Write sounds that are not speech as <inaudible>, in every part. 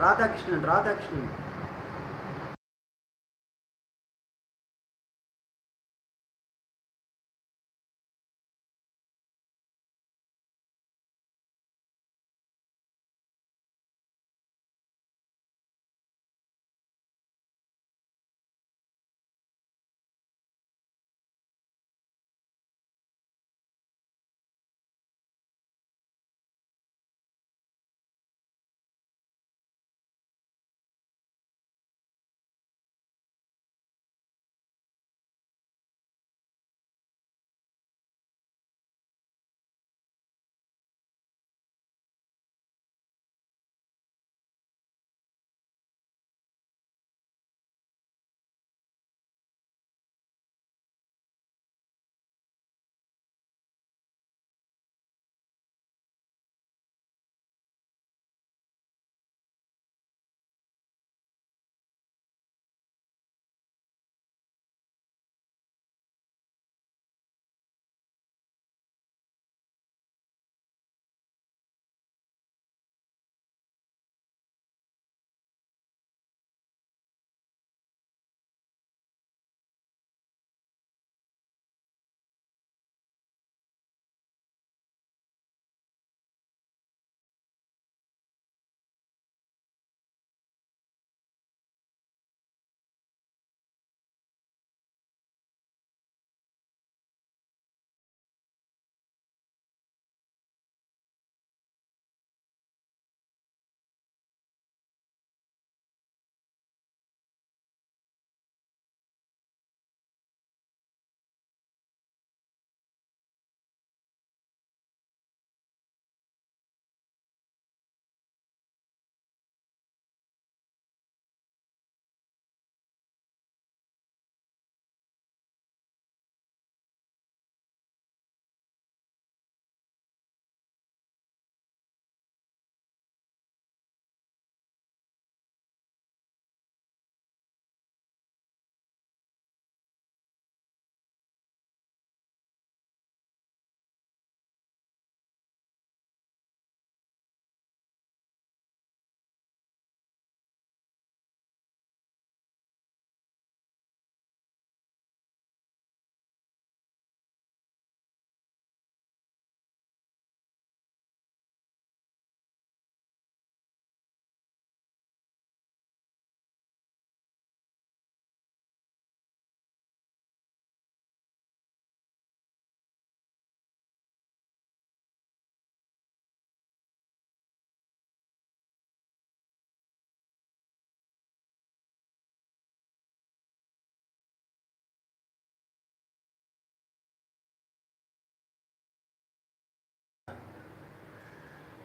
రాధాకృష్ణ రాధాకృష్ణన్.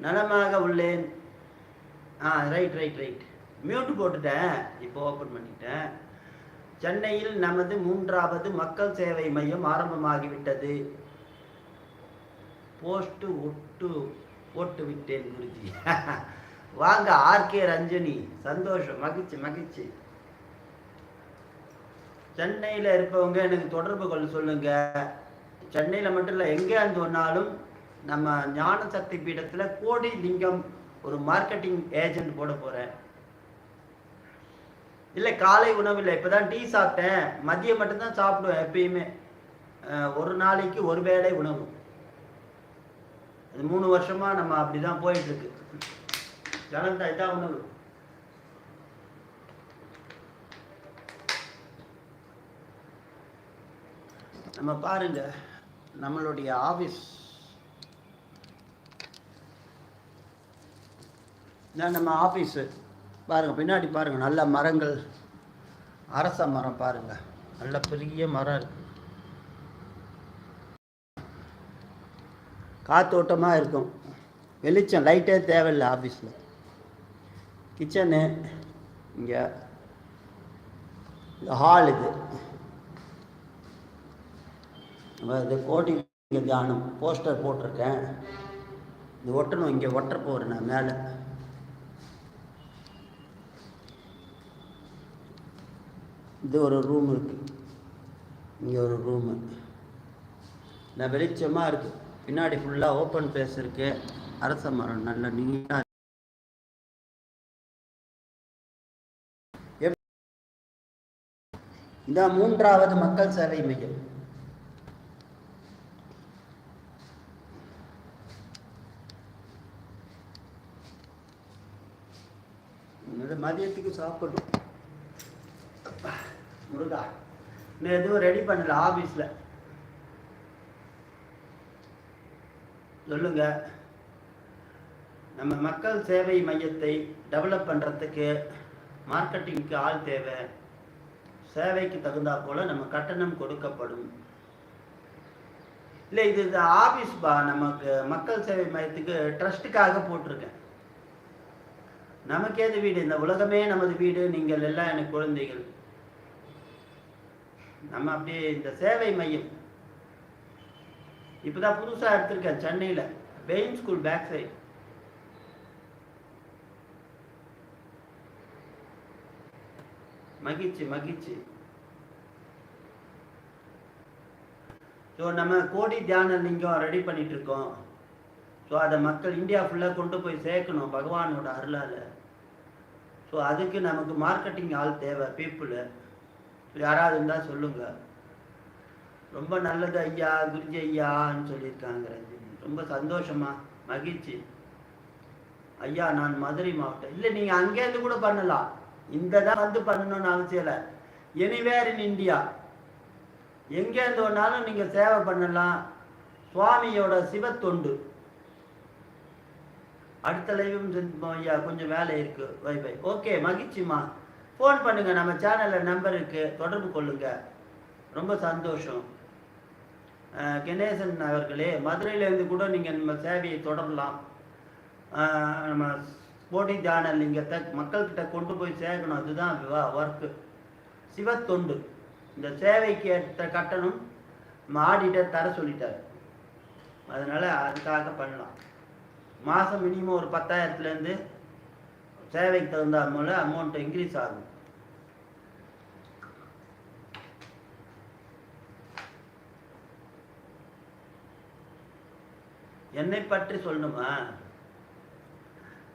நலமாக உள்ளேன். ஆ ரைட் ரைட் ரைட் மியூட் போட்டுட்டேன். இப்போ ஓப்பன் பண்ணிட்டேன். சென்னையில் நமது மூன்றாவது மக்கள் சேவை மையம் ஆரம்பமாகிவிட்டது. போஸ்ட்டு ஒட்டு போட்டு விட்டேன் குருஜி. <laughs> வாங்க ஆர்கே ரஞ்சனி. சந்தோஷம் மகிழ்ச்சி மகிழ்ச்சி. சென்னையில் இருப்பவங்க எனக்கு தொடர்பு கொள்ள சொல்லுங்க. சென்னையில் மட்டும் இல்லை எங்கே அந்த நம்ம ஞான சக்தி பீடத்தில் கோடி லிங்கம் ஒரு மார்க்கெட்டிங் ஏஜென்ட் போட போகிறேன் இல்லை காலை உணவு இல்லை இப்போ தான் டீ சாப்பிட்டேன். மதியம் மட்டும்தான் சாப்பிடுவேன் எப்பயுமே. ஒரு நாளைக்கு ஒரு வேளை உணவு. அது மூணு வருஷமா நம்ம அப்படிதான் போயிட்டு இருக்கு ஜனந்தா இதான் உணவு. நம்ம பாருங்க நம்மளுடைய ஆபீஸ் இதான் நம்ம ஆஃபீஸு பாருங்கள் பின்னாடி பாருங்கள் நல்ல மரங்கள். அரச மரம் பாருங்கள் நல்ல பெரிய மரம் இருக்கு. காத்தோட்டமாக இருக்கும். வெளிச்சம் லைட்டே தேவையில்லை ஆஃபீஸில் கிச்சனு இங்கே. ஹால் இது. இது கோடி தியானம் போஸ்டர் போட்டிருக்கேன். இது ஒட்டணும் இங்கே ஒட்டுற போகிறேன் நான் மேலே. இது ஒரு ரூம் இருக்கு. இங்கே ஒரு ரூமு இந்த வெளிச்சமாக இருக்குது பின்னாடி ஃபுல்லாக ஓப்பன் பிளேஸ் இருக்குது அரச மரம் நல்ல நீட்டாக இந்த மூன்றாவது மக்கள் சேவை மையம். மதியத்துக்கு சாப்பிடும் முருகா இன்னும் எதுவும் ரெடி பண்ணல ஆஃபீஸில் சொல்லுங்க. நம்ம மக்கள் சேவை மையத்தை டெவலப் பண்ணுறதுக்கு மார்க்கெட்டிங்க்கு ஆள் தேவை. சேவைக்கு தகுந்தா போல் நம்ம கட்டணம் கொடுக்கப்படும். இல்லை இது இந்த ஆஃபீஸ் பா நமக்கு மக்கள் சேவை மையத்துக்கு ட்ரஸ்ட்டுக்காக போட்டிருக்கேன். நமக்கேது வீடு? இந்த உலகமே நமது வீடு நீங்கள் எல்லாம் எனக்கு குழந்தைகள். நம்ம அப்படியே இந்த சேவை மையம். இப்பதான் புதுசா எடுத்திருக்கேன் சென்னையில. பெயின் ஸ்கூல் பேக் சைடு மகிழ்ச்சி மகிழ்ச்சி. ஸோ நம்ம கோடி தியான லிங்கம் ரெடி பண்ணிட்டு இருக்கோம் ஸோ அதை மக்கள் இந்தியா ஃபுல்லாக கொண்டு போய் சேர்க்கணும் பகவானோட அருளால். ஸோ அதுக்கு நமக்கு மார்க்கெட்டிங் ஆள் தேவை பீப்புளு யாராவது இருந்தால் சொல்லுங்க. ரொம்ப நல்லது ஐயா குருஜி ஐயான்னு சொல்லியிருக்காங்க ரொம்ப சந்தோஷமா மகிழ்ச்சி. ஐயா நான் மதுரை மாவட்டம். இல்லை நீங்கள் அங்கேருந்து கூட பண்ணலாம். இந்த தான் வந்து பண்ணணும்னு அவசியம் இல்லை. எனிவேர் இன் இந்தியா எங்கேருந்து வேணாலும் நீங்கள் சேவை பண்ணலாம். சுவாமியோட சிவத்தொண்டு. அடுத்த லைவும் ஐயா. கொஞ்சம் வேலை இருக்கு. வை பை ஓகே மகிழ்ச்சிமா ஃபோன் பண்ணுங்கள் நம்ம சேனலில் நம்பர் இருக்குது தொடர்பு கொள்ளுங்கள் ரொம்ப சந்தோஷம். கணேசன் அவர்களே மதுரையிலேருந்து கூட நீங்கள் நம்ம சேவையை தொடரலாம். நம்ம போட்டி சேனல் லிங்கத்தை மக்கள்கிட்ட கொண்டு போய் சேர்க்கணும். அதுதான் ஒர்க்கு சிவத்தொண்டு. இந்த சேவைக்கு ஏற்ற கட்டணம் நம்ம ஆடிட்டர் தர சொல்லிட்டார். அதனால் அதுக்காக பண்ணலாம். மாதம் மினிமம் ஒரு பத்தாயிரத்துலேருந்து சேவைக்கு தகுந்த மூலம் அமௌண்ட் இன்க்ரீஸ் ஆகும். என்னை பற்றி சொல்லணுமா?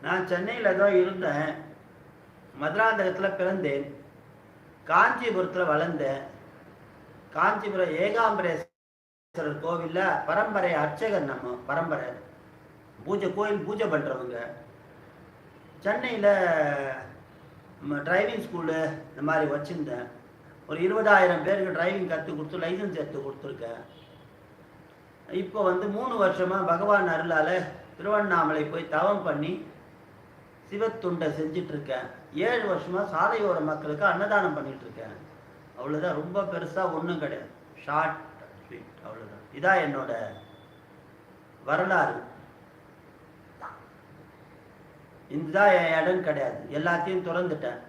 நான் சென்னையில் தான் இருந்தேன். மதுராந்தகத்தில் பிறந்தேன். காஞ்சிபுரத்தில் வளர்ந்தேன். காஞ்சிபுரம் ஏகாம்பரேஸ்வரர் கோவிலில் பரம்பரை அர்ச்சகர் நம்ம பரம்பரை. பூஜை கோயில் பூஜை பண்ணுறவங்க சென்னையில் டிரைவிங் ஸ்கூலு இந்த மாதிரி வச்சுருந்தேன். ஒரு இருபதாயிரம் பேருக்கு டிரைவிங் கற்றுக் கொடுத்து லைசன்ஸ் எடுத்து கொடுத்துருக்கேன். இப்போ வந்து மூணு வருஷமாக பகவான் அருளால் திருவண்ணாமலை போய் தவம் பண்ணி சிவத்துண்டை செஞ்சிட்ருக்கேன். ஏழு வருஷமாக சாலையோர மக்களுக்கு அன்னதானம் பண்ணிகிட்ருக்கேன் அவ்வளோதான் ரொம்ப பெருசாக ஒன்றும் கிடையாது. ஷார்ட் ஸ்வீட் அவ்வளோதான் இதான் என்னோட வரலாறு. இதுதான் என் இடம் கிடையாது. எல்லாத்தையும் திறந்துட்டேன்.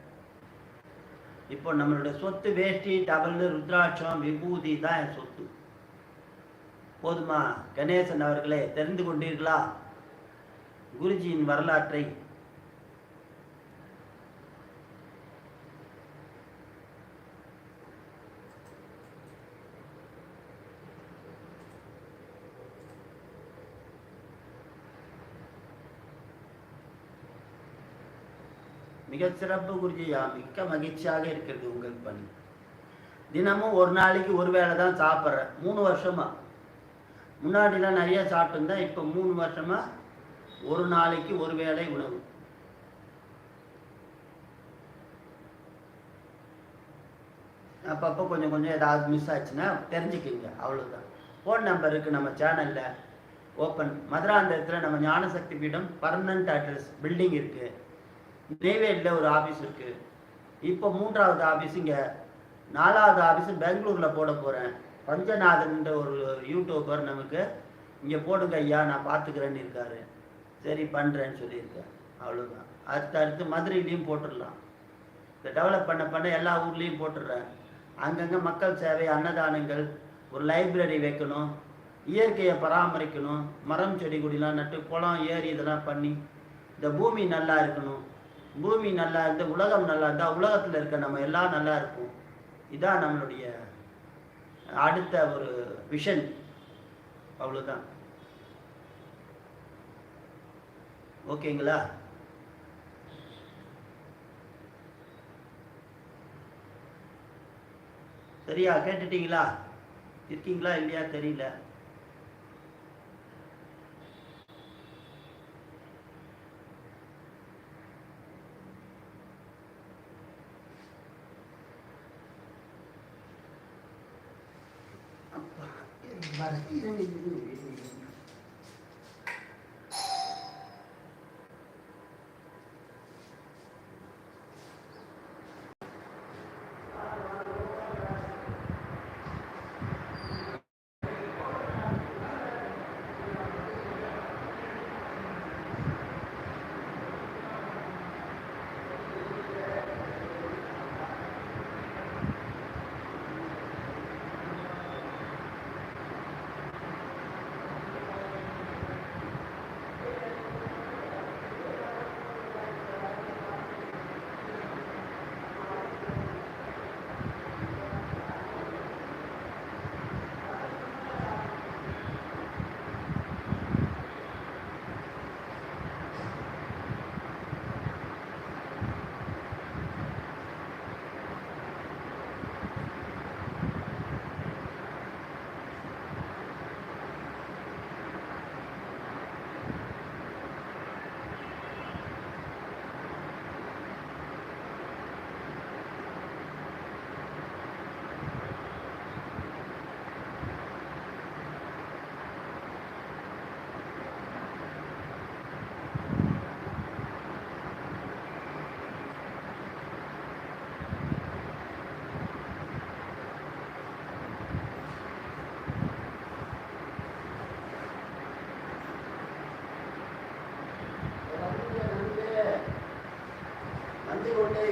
இப்போ நம்மளுடைய சொத்து வேஷ்டி டபுள் ருத்ராட்சம் விபூதி தான் என் சொத்து. போதுமா? கணேசன் அவர்களே தெரிந்து கொண்டீர்களா? குருஜியின் வரலாற்றை. மிகச் சிறப்பு குருஜியா மிக்க மகிழ்ச்சியாக இருக்கிறது உங்களுக்கு பணி. தினமும் ஒரு நாளைக்கு ஒரு வேளை தான் சாப்பிட்றேன். மூணு வருஷமா? முன்னாடிலாம் நிறைய சாப்பிட்டுருந்தேன் இப்போ மூணு வருஷமா ஒரு நாளைக்கு ஒரு வேளை உணவு. அப்பப்போ கொஞ்சம் கொஞ்சம் ஏதாவது மிஸ் ஆச்சுன்னா தெரிஞ்சுக்கிங்க அவ்வளோதான் ஃபோன் நம்பர் இருக்குது நம்ம சேனலில் ஓப்பன் மதுராந்தகத்தில் நம்ம ஞானசக்தி பீடம் பர்மனண்ட் அட்ரஸ் பில்டிங் இருக்குது நெய்வேலியில் ஒரு ஆஃபீஸ் இருக்குது இப்போ மூன்றாவது ஆஃபீஸ் இங்கே நாலாவது ஆஃபீஸ் பெங்களூரில் போட போகிறேன் பஞ்சநாதன்ன்ற ஒரு யூடியூபர் நமக்கு இங்கே போடுங்க ஐயா நான் பார்த்துக்கிறேன்னு இருக்காரு. சரி பண்ணுறேன்னு சொல்லியிருக்கேன் அவ்வளோதான் அடுத்து அடுத்து மதுரையிலையும் போட்டுடலாம். இதை டெவலப் பண்ண பண்ண எல்லா ஊர்லேயும் போட்டுடுறேன். அங்கங்கே மக்கள் சேவை அன்னதானங்கள் ஒரு லைப்ரரி வைக்கணும். இயற்கையை பராமரிக்கணும். மரம் செடி கொடிலாம் நட்டு குளம் ஏரி இதெல்லாம் பண்ணி இந்த பூமி நல்லா இருக்கணும். பூமி நல்லா இருந்து உலகம் நல்லா இருந்தால் உலகத்தில் இருக்க நம்ம எல்லாம் நல்லா இருக்கும் இதான் நம்மளுடைய அடுத்த ஒரு விஷன் அவ்வளோதான் ஓகேங்களா? சரியா? கேட்டுட்டீங்களா? இருக்கீங்களா? இல்லையா? தெரியல.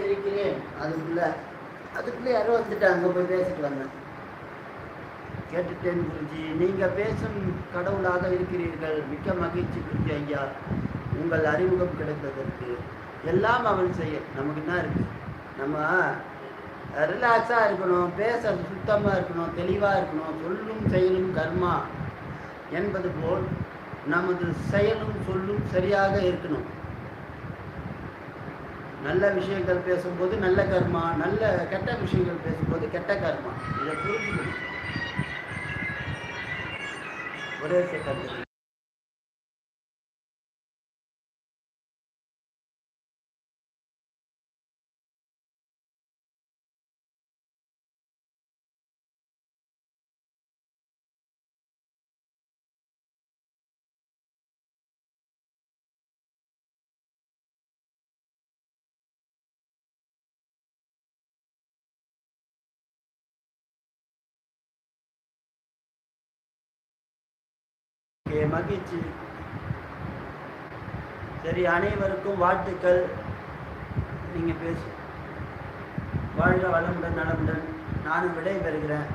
இருக்கிறேன் அதுக்குள்ள அதுக்குள்ளே யாரோ வந்துட்டு அங்கே போய் பேசிட்டு வந்தேன். கேட்டுட்டேன் குருஜி நீங்க பேசும் கடவுளாக இருக்கிறீர்கள். மிக்க மகிழ்ச்சி குருஜி ஐயா. உங்கள் அறிமுகம் கிடைத்ததற்கு எல்லாம் அவன் செய்ய நமக்கு என்ன இருக்கு? நம்ம ரிலாக்ஸாக இருக்கணும் பேசுறது சுத்தமாக இருக்கணும் தெளிவாக இருக்கணும். சொல்லும் செயலும் கர்மா என்பது போல் நமது செயலும் சொல்லும் சரியாக இருக்கணும். நல்ல விஷயங்கள் பேசும்போது நல்ல கர்மா நல்ல கெட்ட விஷயங்கள் பேசும்போது கெட்ட கர்மா. இதை புரிஞ்சுக்கணும். ஒரே செகண்ட் மகிழ்ச்சி. சரி அனைவருக்கும் வாழ்த்துக்கள். நீங்கள் பேசு. வாழ்க வளமுடன் நலமுடன். நானும் விடை பெறுகிறேன்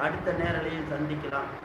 அடுத்த நேரலையும் சந்திக்கலாம்.